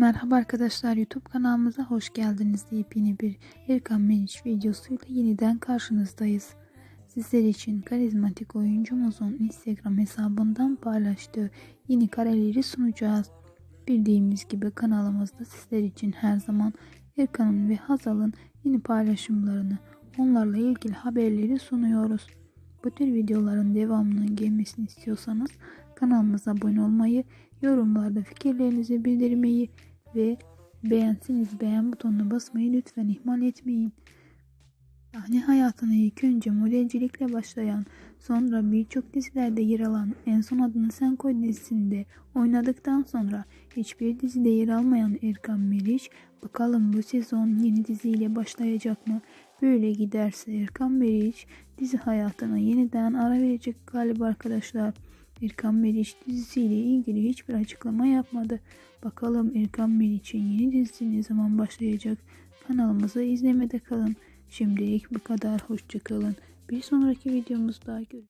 Merhaba arkadaşlar YouTube kanalımıza hoş geldiniz. Yepyeni bir Erkan Meriç videosuyla yeniden karşınızdayız. Sizler için karizmatik oyuncumuzun Instagram hesabından paylaştığı yeni kareleri sunacağız. Bildiğimiz gibi kanalımızda sizler için her zaman Erkan'ın ve Hazal'ın yeni paylaşımlarını, onlarla ilgili haberleri sunuyoruz. Bu tür videoların devamının gelmesini istiyorsanız kanalımıza abone olmayı, yorumlarda fikirlerinizi bildirmeyi ve beğenseniz beğen butonuna basmayı lütfen ihmal etmeyin. Sahne hayatına ilk önce modelcilikle başlayan, sonra birçok dizilerde yer alan En Son Adını Sen Koy dizisinde oynadıktan sonra hiçbir dizide yer almayan Erkan Meriç, bakalım bu sezon yeni diziyle başlayacak mı? Böyle giderse Erkan Meriç dizi hayatına yeniden ara verecek galiba arkadaşlar. Erkan Meriç dizisiyle ilgili hiçbir açıklama yapmadı. Bakalım Erkan Meriç'in yeni dizisi ne zaman başlayacak? Kanalımızı izlemede kalın. Şimdilik bu kadar. Hoşçakalın. Bir sonraki videomuzda görüşürüz.